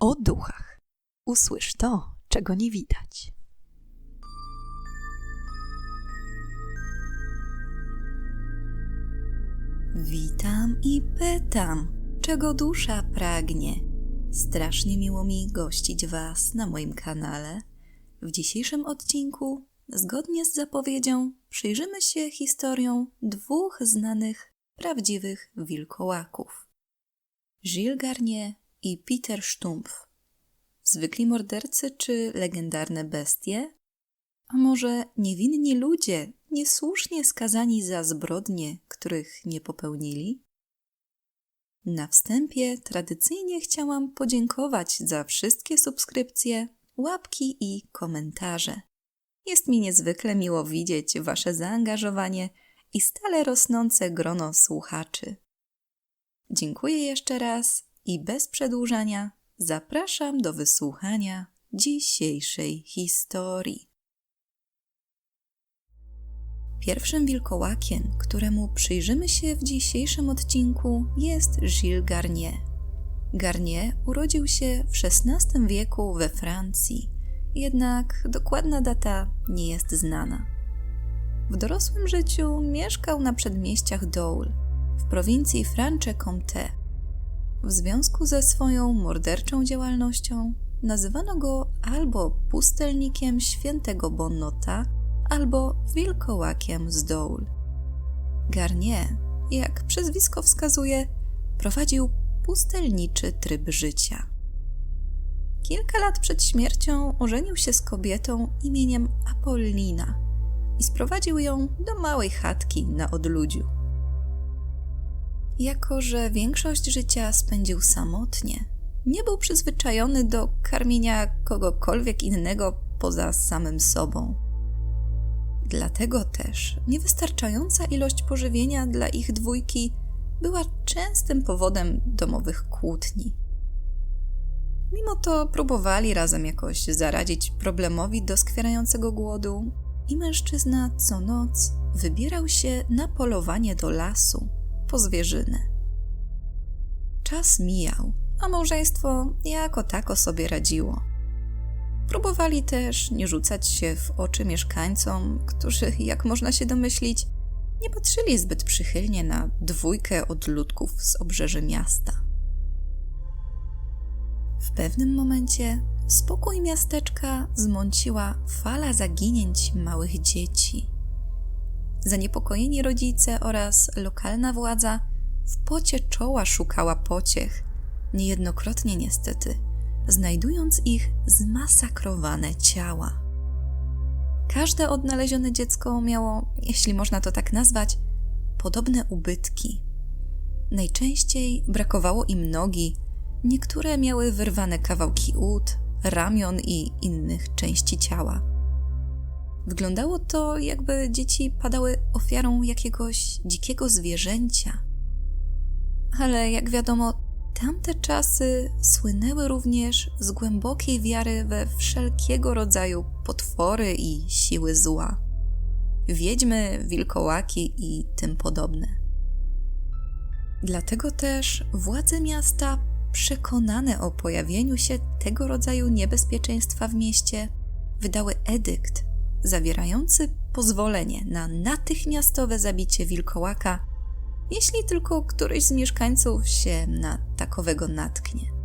o duchach. Usłysz to, czego nie widać. Witam i pytam, czego dusza pragnie. Strasznie miło mi gościć Was na moim kanale. W dzisiejszym odcinku, zgodnie z zapowiedzią, przyjrzymy się historią dwóch znanych, prawdziwych wilkołaków. Gilles Garnier i Peter Stumpf. Zwykli mordercy czy legendarne bestie? A może niewinni ludzie, niesłusznie skazani za zbrodnie, których nie popełnili? Na wstępie tradycyjnie chciałam podziękować za wszystkie subskrypcje, łapki i komentarze. Jest mi niezwykle miło widzieć Wasze zaangażowanie i stale rosnące grono słuchaczy. Dziękuję jeszcze raz i bez przedłużania zapraszam do wysłuchania dzisiejszej historii. Pierwszym wilkołakiem, któremu przyjrzymy się w dzisiejszym odcinku, jest Gilles Garnier. Garnier urodził się w XVI wieku we Francji, jednak dokładna data nie jest znana. W dorosłym życiu mieszkał na przedmieściach Dole, w prowincji Franche-Comté. W związku ze swoją morderczą działalnością nazywano go albo pustelnikiem świętego Bonnota, albo wilkołakiem z Dole. Garnier, jak przezwisko wskazuje, prowadził pustelniczy tryb życia. Kilka lat przed śmiercią ożenił się z kobietą imieniem Apollina i sprowadził ją do małej chatki na odludziu. Jako, że większość życia spędził samotnie, nie był przyzwyczajony do karmienia kogokolwiek innego poza samym sobą. Dlatego też niewystarczająca ilość pożywienia dla ich dwójki była częstym powodem domowych kłótni. Mimo to próbowali razem jakoś zaradzić problemowi doskwierającego głodu, i mężczyzna co noc wybierał się na polowanie do lasu po zwierzynę. Czas mijał, a małżeństwo jako tako sobie radziło. Próbowali też nie rzucać się w oczy mieszkańcom, którzy, jak można się domyślić, nie patrzyli zbyt przychylnie na dwójkę odludków z obrzeży miasta. W pewnym momencie spokój miasteczka zmąciła fala zaginięć małych dzieci. Zaniepokojeni rodzice oraz lokalna władza w pocie czoła szukała pociech, niejednokrotnie niestety, znajdując ich zmasakrowane ciała. Każde odnalezione dziecko miało, jeśli można to tak nazwać, podobne ubytki. Najczęściej brakowało im nogi, niektóre miały wyrwane kawałki ud, ramion i innych części ciała. Wyglądało to, jakby dzieci padały ofiarą jakiegoś dzikiego zwierzęcia. Ale jak wiadomo, tamte czasy słynęły również z głębokiej wiary we wszelkiego rodzaju potwory i siły zła. Wiedźmy, wilkołaki i tym podobne. Dlatego też władze miasta, przekonane o pojawieniu się tego rodzaju niebezpieczeństwa w mieście, wydały edykt zawierający pozwolenie na natychmiastowe zabicie wilkołaka, jeśli tylko któryś z mieszkańców się na takowego natknie.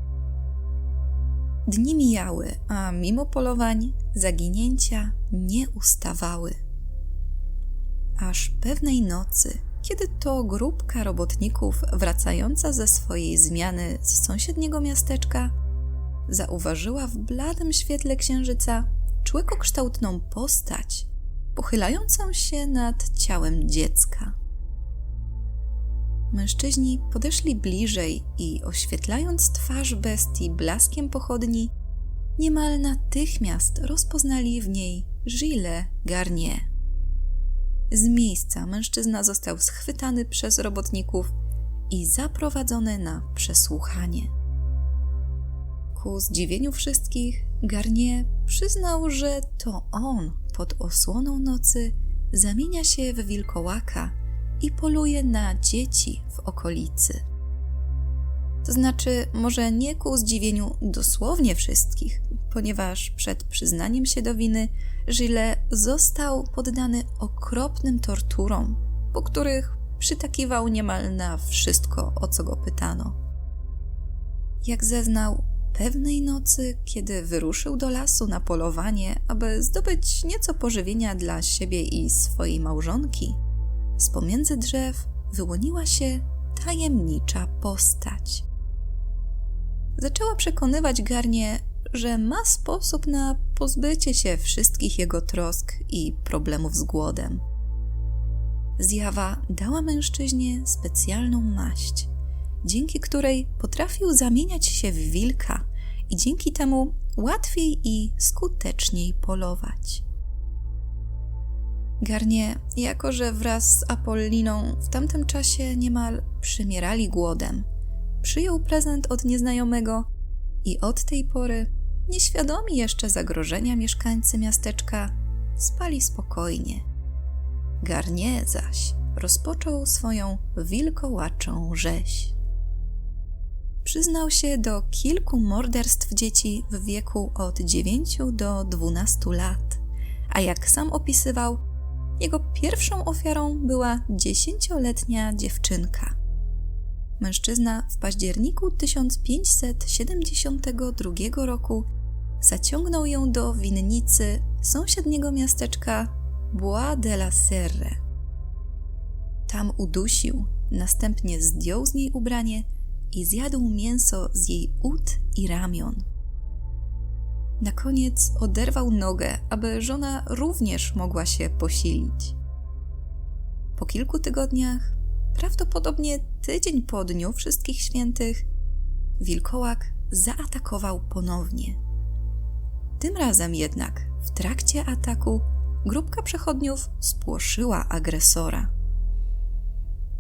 Dni mijały, a mimo polowań zaginięcia nie ustawały. Aż pewnej nocy, kiedy to grupka robotników wracająca ze swojej zmiany z sąsiedniego miasteczka zauważyła w bladym świetle księżyca człekokształtną postać pochylającą się nad ciałem dziecka. Mężczyźni podeszli bliżej i oświetlając twarz bestii blaskiem pochodni, niemal natychmiast rozpoznali w niej Gilles Garnier. Z miejsca mężczyzna został schwytany przez robotników i zaprowadzony na przesłuchanie. Ku zdziwieniu wszystkich, Garnier przyznał, że to on pod osłoną nocy zamienia się w wilkołaka i poluje na dzieci w okolicy. To znaczy, może nie ku zdziwieniu dosłownie wszystkich, ponieważ przed przyznaniem się do winy Gilles został poddany okropnym torturom, po których przytakiwał niemal na wszystko, o co go pytano. Jak zeznał, pewnej nocy, kiedy wyruszył do lasu na polowanie, aby zdobyć nieco pożywienia dla siebie i swojej małżonki, z pomiędzy drzew wyłoniła się tajemnicza postać. Zaczęła przekonywać Garnie, że ma sposób na pozbycie się wszystkich jego trosk i problemów z głodem. Zjawa dała mężczyźnie specjalną maść, dzięki której potrafił zamieniać się w wilka i dzięki temu łatwiej i skuteczniej polować. Garnie, jako że wraz z Apolliną w tamtym czasie niemal przymierali głodem, przyjął prezent od nieznajomego i od tej pory, nieświadomi jeszcze zagrożenia mieszkańcy miasteczka, spali spokojnie. Garnie zaś rozpoczął swoją wilkołaczą rzeź. Przyznał się do kilku morderstw dzieci w wieku od 9 do 12 lat, a jak sam opisywał, jego pierwszą ofiarą była dziesięcioletnia dziewczynka. Mężczyzna w październiku 1572 roku zaciągnął ją do winnicy sąsiedniego miasteczka Bois de la Serre. Tam udusił, następnie zdjął z niej ubranie i zjadł mięso z jej ud i ramion. Na koniec oderwał nogę, aby żona również mogła się posilić. Po kilku tygodniach, prawdopodobnie tydzień po dniu Wszystkich Świętych, wilkołak zaatakował ponownie. Tym razem jednak, w trakcie ataku, grupka przechodniów spłoszyła agresora.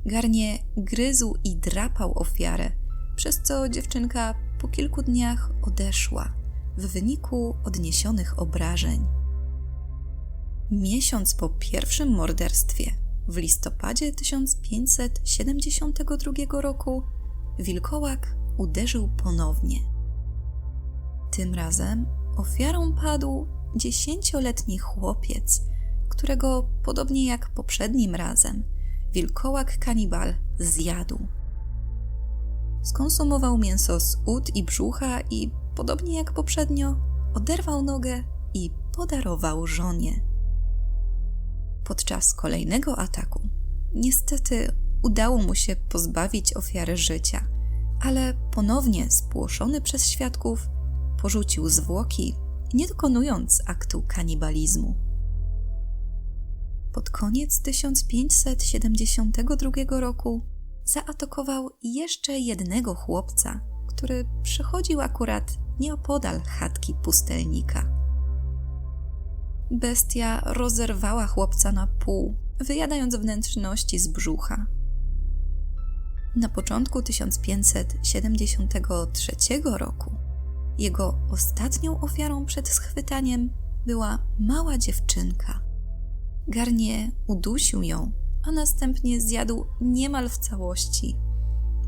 Garnie gryzł i drapał ofiarę, przez co dziewczynka po kilku dniach odeszła w wyniku odniesionych obrażeń. Miesiąc po pierwszym morderstwie, w listopadzie 1572 roku, wilkołak uderzył ponownie. Tym razem ofiarą padł dziesięcioletni chłopiec, którego, podobnie jak poprzednim razem, wilkołak kanibal zjadł. Skonsumował mięso z ud i brzucha i, podobnie jak poprzednio, oderwał nogę i podarował żonie. Podczas kolejnego ataku, niestety, udało mu się pozbawić ofiary życia, ale ponownie spłoszony przez świadków, porzucił zwłoki, nie dokonując aktu kanibalizmu. Pod koniec 1572 roku zaatakował jeszcze jednego chłopca, który przychodził akurat nieopodal chatki pustelnika. Bestia rozerwała chłopca na pół, wyjadając wnętrzności z brzucha. Na początku 1573 roku jego ostatnią ofiarą przed schwytaniem była mała dziewczynka. Garnier udusił ją a następnie zjadł niemal w całości,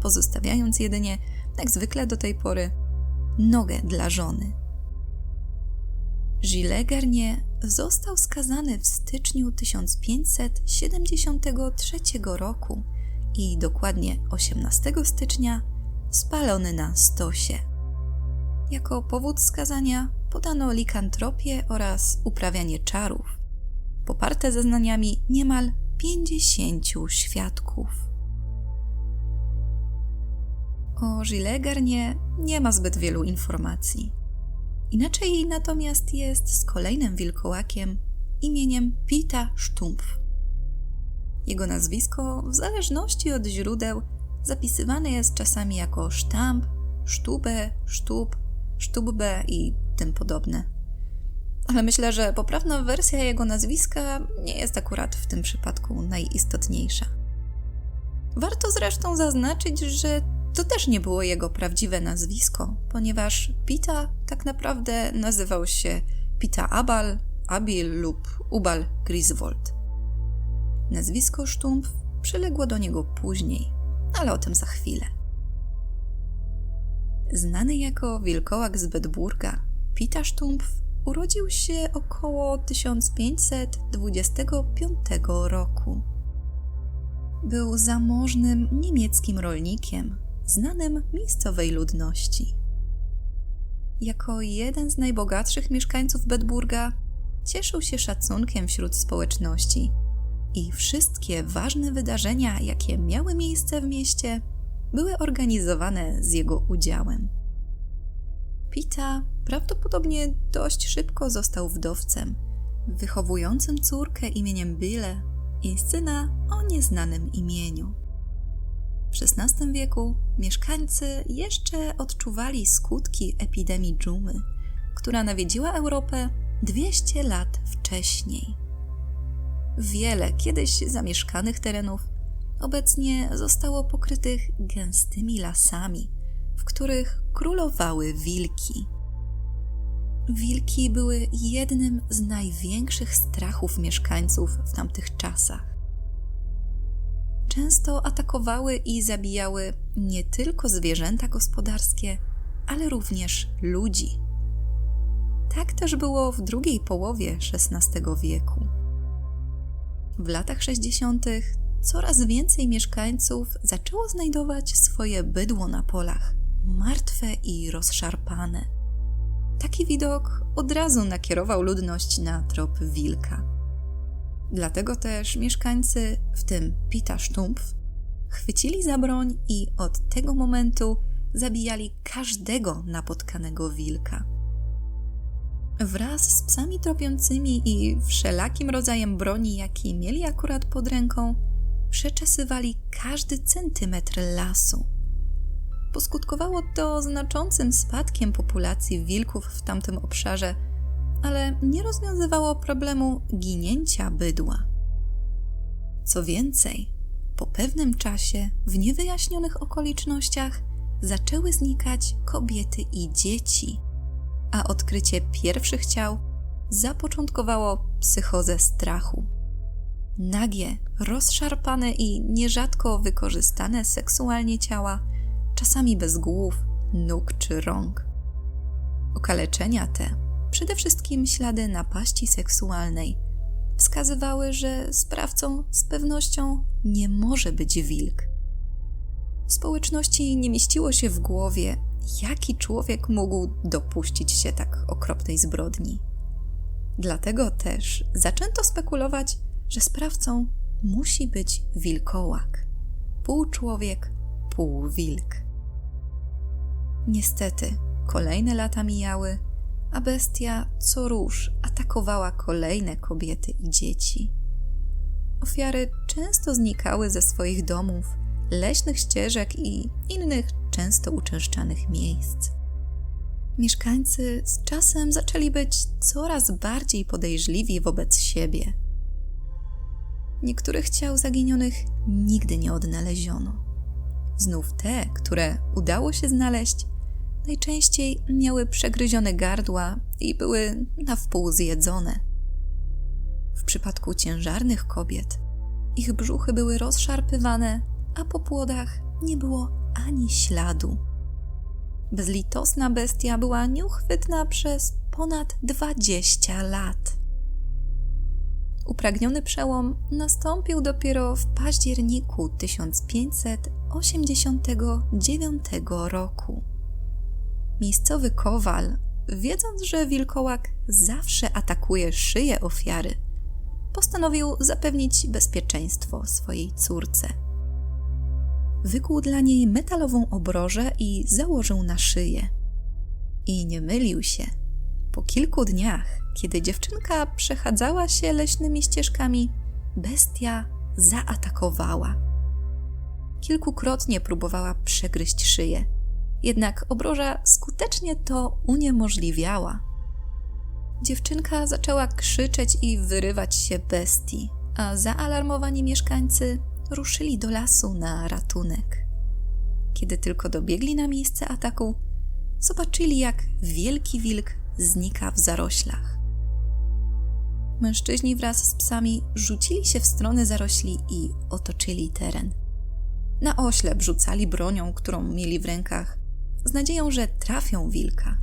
pozostawiając jedynie, jak zwykle do tej pory, nogę dla żony. Gilles Garnier został skazany w styczniu 1573 roku i dokładnie 18 stycznia spalony na stosie. Jako powód skazania podano likantropię oraz uprawianie czarów, poparte zeznaniami niemal pięćdziesięciu świadków. O Gilles Garnier nie ma zbyt wielu informacji. Inaczej natomiast jest z kolejnym wilkołakiem imieniem Pita Stumpf. Jego nazwisko, w zależności od źródeł, zapisywane jest czasami jako sztamp, sztube, sztub, sztubbe i tym podobne ale myślę, że poprawna wersja jego nazwiska nie jest akurat w tym przypadku najistotniejsza. Warto zresztą zaznaczyć, że to też nie było jego prawdziwe nazwisko, ponieważ Pita tak naprawdę nazywał się Pita Abal, Abil lub Ubal Griswold. Nazwisko Stumpf przyległo do niego później, ale o tym za chwilę. Znany jako wilkołak z Bedburga, Pita Sztumpf urodził się około 1525 roku. Był zamożnym niemieckim rolnikiem, znanym miejscowej ludności. Jako jeden z najbogatszych mieszkańców Bedburga cieszył się szacunkiem wśród społeczności i wszystkie ważne wydarzenia, jakie miały miejsce w mieście, były organizowane z jego udziałem. Pita prawdopodobnie dość szybko został wdowcem, wychowującym córkę imieniem Byle i syna o nieznanym imieniu. W XVI wieku mieszkańcy jeszcze odczuwali skutki epidemii dżumy, która nawiedziła Europę 200 lat wcześniej. Wiele kiedyś zamieszkanych terenów obecnie zostało pokrytych gęstymi lasami, w których królowały wilki. Wilki były jednym z największych strachów mieszkańców w tamtych czasach. Często atakowały i zabijały nie tylko zwierzęta gospodarskie, ale również ludzi. Tak też było w drugiej połowie XVI wieku. W latach 60. coraz więcej mieszkańców zaczęło znajdować swoje bydło na polach, martwe i rozszarpane. Taki widok od razu nakierował ludność na trop wilka. Dlatego też mieszkańcy, w tym Pita Sztumpf, chwycili za broń i od tego momentu zabijali każdego napotkanego wilka. Wraz z psami tropiącymi i wszelakim rodzajem broni, jaki mieli akurat pod ręką, przeczesywali każdy centymetr lasu. Poskutkowało to znaczącym spadkiem populacji wilków w tamtym obszarze, ale nie rozwiązywało problemu ginięcia bydła. Co więcej, po pewnym czasie, w niewyjaśnionych okolicznościach, zaczęły znikać kobiety i dzieci a odkrycie pierwszych ciał zapoczątkowało psychozę strachu. Nagie, rozszarpane i nierzadko wykorzystane seksualnie ciała, czasami bez głów, nóg czy rąk. Okaleczenia te, przede wszystkim ślady napaści seksualnej, wskazywały, że sprawcą z pewnością nie może być wilk. Społeczności nie mieściło się w głowie, jaki człowiek mógł dopuścić się tak okropnej zbrodni. Dlatego też zaczęto spekulować, że sprawcą musi być wilkołak. Pół człowiek, pół wilk. Niestety, kolejne lata mijały, a bestia co róż atakowała kolejne kobiety i dzieci. Ofiary często znikały ze swoich domów, leśnych ścieżek i innych często uczęszczanych miejsc. Mieszkańcy z czasem zaczęli być coraz bardziej podejrzliwi wobec siebie. Niektórych ciał zaginionych nigdy nie odnaleziono. Znów te, które udało się znaleźć, najczęściej miały przegryzione gardła i były na wpół zjedzone. W przypadku ciężarnych kobiet, ich brzuchy były rozszarpywane, a po płodach nie było ani śladu. Bezlitosna bestia była nieuchwytna przez ponad dwadzieścia lat. Upragniony przełom nastąpił dopiero w październiku 1589 roku. Miejscowy kowal, wiedząc, że wilkołak zawsze atakuje szyję ofiary, postanowił zapewnić bezpieczeństwo swojej córce wykuł dla niej metalową obrożę i założył na szyję. I nie mylił się. Po kilku dniach, kiedy dziewczynka przechadzała się leśnymi ścieżkami, bestia zaatakowała. Kilkukrotnie próbowała przegryźć szyję, jednak obroża skutecznie to uniemożliwiała. Dziewczynka zaczęła krzyczeć i wyrywać się bestii, a zaalarmowani mieszkańcy ruszyli do lasu na ratunek. Kiedy tylko dobiegli na miejsce ataku, zobaczyli, jak wielki wilk znika w zaroślach. Mężczyźni wraz z psami rzucili się w stronę zarośli i otoczyli teren. Na oślep rzucali bronią, którą mieli w rękach, z nadzieją, że trafią wilka.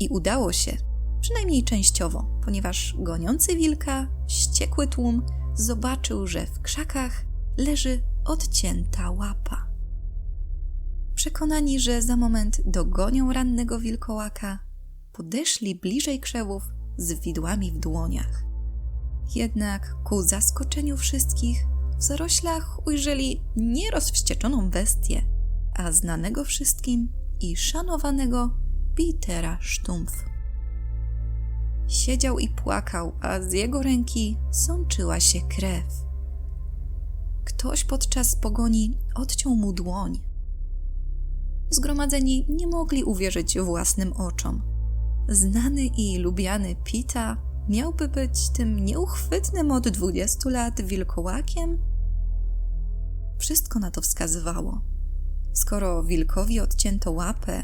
I udało się, przynajmniej częściowo, ponieważ goniący wilka, wściekły tłum, zobaczył, że w krzakach leży odcięta łapa. Przekonani, że za moment dogonią rannego wilkołaka, podeszli bliżej krzewów z widłami w dłoniach. Jednak ku zaskoczeniu wszystkich, w zaroślach ujrzeli nie rozwścieczoną bestię, a znanego wszystkim i szanowanego Petera Sztumpf. Siedział i płakał, a z jego ręki sączyła się krew. Ktoś podczas pogoni odciął mu dłoń. Zgromadzeni nie mogli uwierzyć własnym oczom. Znany i lubiany Pita miałby być tym nieuchwytnym od 20 lat wilkołakiem? Wszystko na to wskazywało. Skoro wilkowi odcięto łapę,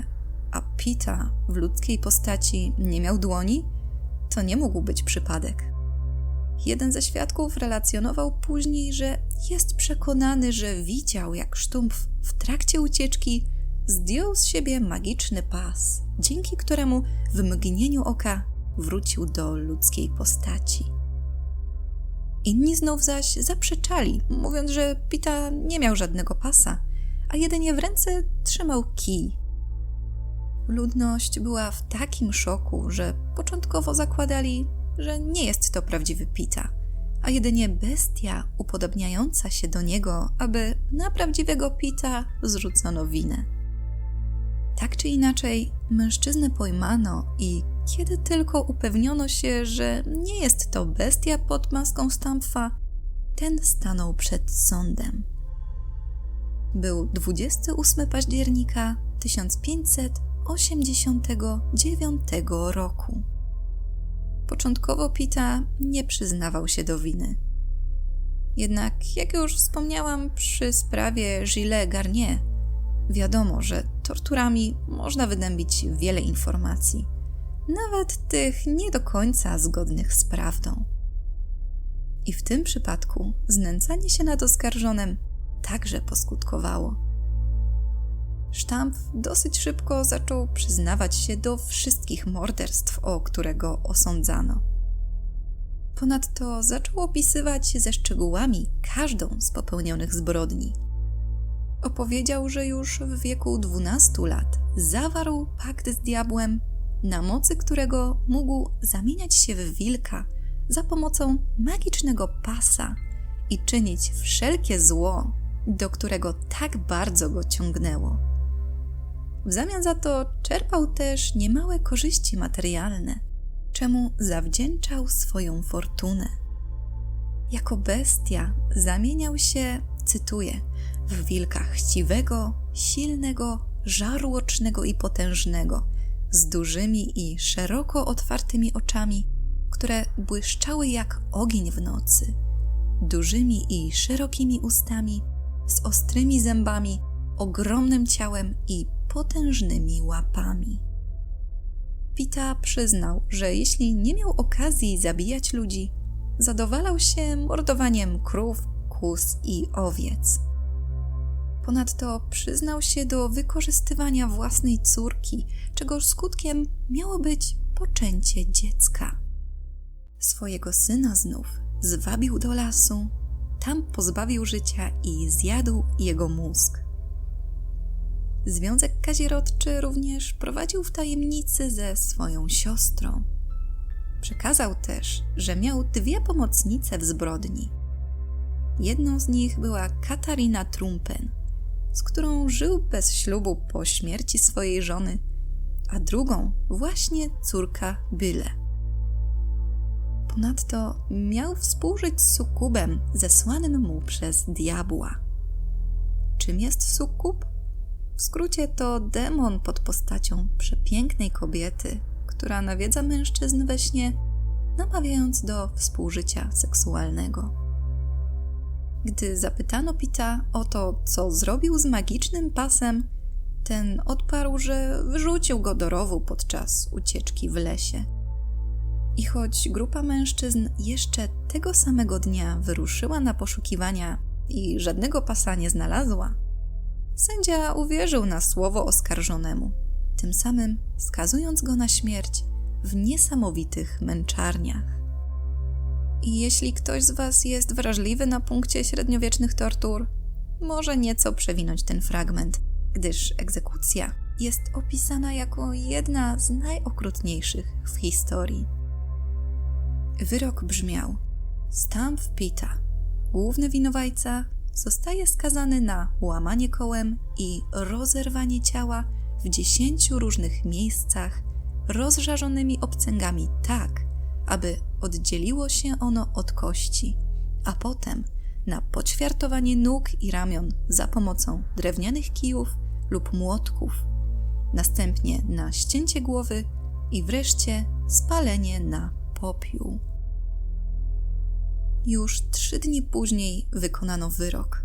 a Pita w ludzkiej postaci nie miał dłoni, to nie mógł być przypadek. Jeden ze świadków relacjonował później, że jest przekonany, że widział, jak Sztumpf w trakcie ucieczki zdjął z siebie magiczny pas, dzięki któremu w mgnieniu oka wrócił do ludzkiej postaci. Inni znów zaś zaprzeczali, mówiąc, że Pita nie miał żadnego pasa, a jedynie w ręce trzymał kij. Ludność była w takim szoku, że początkowo zakładali, że nie jest to prawdziwy Pita, a jedynie bestia upodobniająca się do niego, aby na prawdziwego Pita zrzucono winę. Tak czy inaczej, mężczyznę pojmano i kiedy tylko upewniono się, że nie jest to bestia pod maską Stampfa, ten stanął przed sądem. Był 28 października 1589 roku. Początkowo Pita nie przyznawał się do winy. Jednak, jak już wspomniałam przy sprawie Gilles Garnier, wiadomo, że torturami można wydębić wiele informacji, nawet tych nie do końca zgodnych z prawdą. I w tym przypadku znęcanie się nad oskarżonym także poskutkowało. Sztamp dosyć szybko zaczął przyznawać się do wszystkich morderstw, o którego osądzano. Ponadto zaczął opisywać ze szczegółami każdą z popełnionych zbrodni. Opowiedział, że już w wieku 12 lat zawarł pakt z diabłem, na mocy którego mógł zamieniać się w wilka za pomocą magicznego pasa i czynić wszelkie zło, do którego tak bardzo go ciągnęło. W zamian za to czerpał też niemałe korzyści materialne, czemu zawdzięczał swoją fortunę. Jako bestia zamieniał się, cytuję, w wilka chciwego, silnego, żarłocznego i potężnego, z dużymi i szeroko otwartymi oczami, które błyszczały jak ogień w nocy, dużymi i szerokimi ustami, z ostrymi zębami, ogromnym ciałem i potężnymi łapami. Pita przyznał, że jeśli nie miał okazji zabijać ludzi, zadowalał się mordowaniem krów, kóz i owiec. Ponadto przyznał się do wykorzystywania własnej córki, czego skutkiem miało być poczęcie dziecka. Swojego syna znów zwabił do lasu, tam pozbawił życia i zjadł jego mózg. Związek kazirodczy również prowadził w tajemnicy ze swoją siostrą. Przekazał też, że miał dwie pomocnice w zbrodni. Jedną z nich była Katarina Trumpen, z którą żył bez ślubu po śmierci swojej żony, a drugą właśnie córka Byle. Ponadto miał współżyć z sukubem zesłanym mu przez diabła. Czym jest sukub? W skrócie to demon pod postacią przepięknej kobiety, która nawiedza mężczyzn we śnie, namawiając do współżycia seksualnego. Gdy zapytano Pita o to, co zrobił z magicznym pasem, ten odparł, że wyrzucił go do rowu podczas ucieczki w lesie. I choć grupa mężczyzn jeszcze tego samego dnia wyruszyła na poszukiwania i żadnego pasa nie znalazła, Sędzia uwierzył na słowo oskarżonemu, tym samym skazując go na śmierć w niesamowitych męczarniach. I jeśli ktoś z Was jest wrażliwy na punkcie średniowiecznych tortur, może nieco przewinąć ten fragment, gdyż egzekucja jest opisana jako jedna z najokrutniejszych w historii. Wyrok brzmiał: Stamp Pita, główny winowajca, zostaje skazany na łamanie kołem i rozerwanie ciała w dziesięciu różnych miejscach rozżarzonymi obcęgami tak, aby oddzieliło się ono od kości, a potem na poćwiartowanie nóg i ramion za pomocą drewnianych kijów lub młotków, następnie na ścięcie głowy i wreszcie spalenie na popiół. Już trzy dni później wykonano wyrok.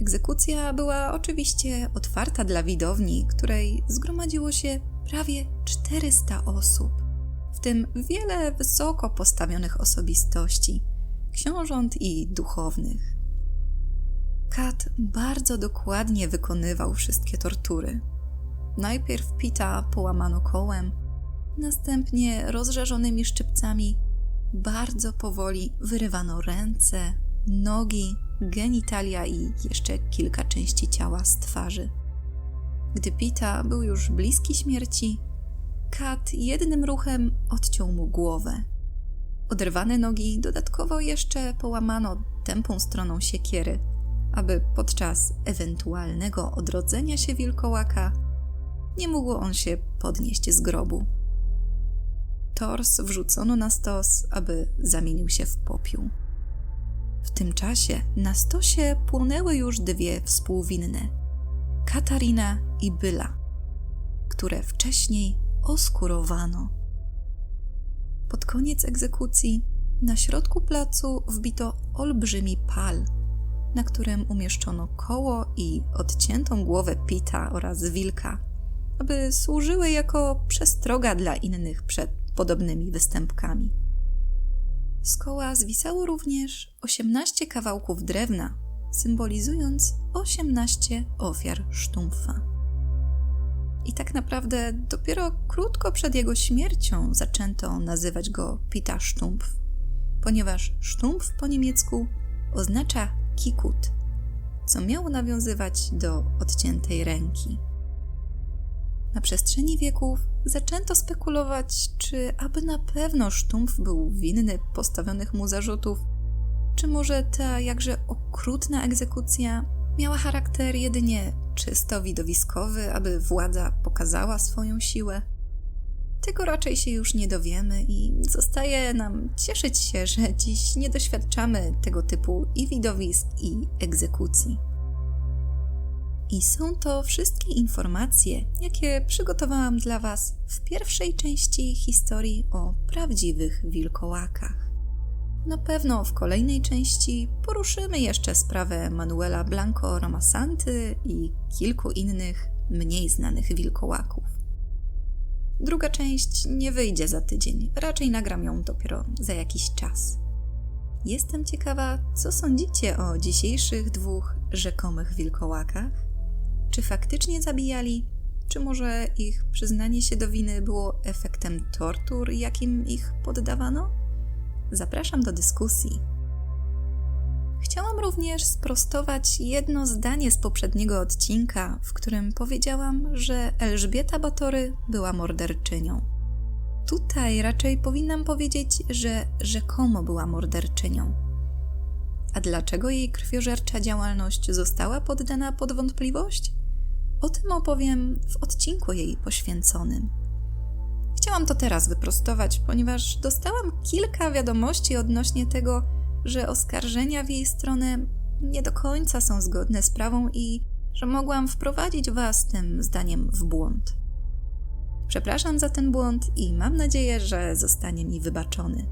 Egzekucja była oczywiście otwarta dla widowni, której zgromadziło się prawie 400 osób, w tym wiele wysoko postawionych osobistości, książąt i duchownych. Kat bardzo dokładnie wykonywał wszystkie tortury. Najpierw Pita połamano kołem, następnie rozżarzonymi szczypcami bardzo powoli wyrywano ręce, nogi, genitalia i jeszcze kilka części ciała z twarzy. Gdy Pita był już bliski śmierci, Kat jednym ruchem odciął mu głowę. Oderwane nogi dodatkowo jeszcze połamano tępą stroną siekiery, aby podczas ewentualnego odrodzenia się wilkołaka nie mógł on się podnieść z grobu. Tors wrzucono na stos, aby zamienił się w popiół. W tym czasie na stosie płonęły już dwie współwinne Katarina i Byla, które wcześniej oskurowano. Pod koniec egzekucji na środku placu wbito olbrzymi pal, na którym umieszczono koło i odciętą głowę Pita oraz wilka, aby służyły jako przestroga dla innych przed podobnymi występkami. Z koła zwisało również 18 kawałków drewna, symbolizując 18 ofiar sztumfa. I tak naprawdę dopiero krótko przed jego śmiercią zaczęto nazywać go Pita Sztumpf, ponieważ sztumpf po niemiecku oznacza kikut, co miało nawiązywać do odciętej ręki. Na przestrzeni wieków zaczęto spekulować, czy aby na pewno Sztumpf był winny postawionych mu zarzutów, czy może ta jakże okrutna egzekucja miała charakter jedynie czysto widowiskowy, aby władza pokazała swoją siłę. Tego raczej się już nie dowiemy i zostaje nam cieszyć się, że dziś nie doświadczamy tego typu i widowisk, i egzekucji. I są to wszystkie informacje, jakie przygotowałam dla Was w pierwszej części historii o prawdziwych wilkołakach. Na pewno w kolejnej części poruszymy jeszcze sprawę Manuela Blanco Romasanty i kilku innych, mniej znanych wilkołaków. Druga część nie wyjdzie za tydzień, raczej nagram ją dopiero za jakiś czas. Jestem ciekawa, co sądzicie o dzisiejszych dwóch rzekomych wilkołakach? Czy faktycznie zabijali, czy może ich przyznanie się do winy było efektem tortur, jakim ich poddawano? Zapraszam do dyskusji. Chciałam również sprostować jedno zdanie z poprzedniego odcinka, w którym powiedziałam, że Elżbieta Batory była morderczynią. Tutaj raczej powinnam powiedzieć, że rzekomo była morderczynią. A dlaczego jej krwiożercza działalność została poddana pod wątpliwość? O tym opowiem w odcinku jej poświęconym. Chciałam to teraz wyprostować, ponieważ dostałam kilka wiadomości odnośnie tego, że oskarżenia w jej stronę nie do końca są zgodne z prawą i że mogłam wprowadzić Was tym zdaniem w błąd. Przepraszam za ten błąd i mam nadzieję, że zostanie mi wybaczony.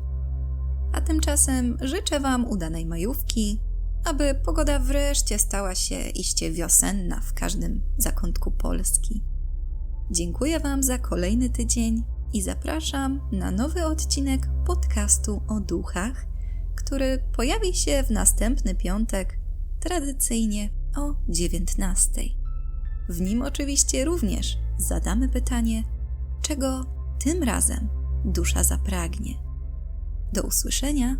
A tymczasem życzę Wam udanej majówki, aby pogoda wreszcie stała się iście wiosenna w każdym zakątku Polski. Dziękuję Wam za kolejny tydzień i zapraszam na nowy odcinek podcastu o duchach, który pojawi się w następny piątek, tradycyjnie o 19. W nim oczywiście również zadamy pytanie, czego tym razem dusza zapragnie. Do usłyszenia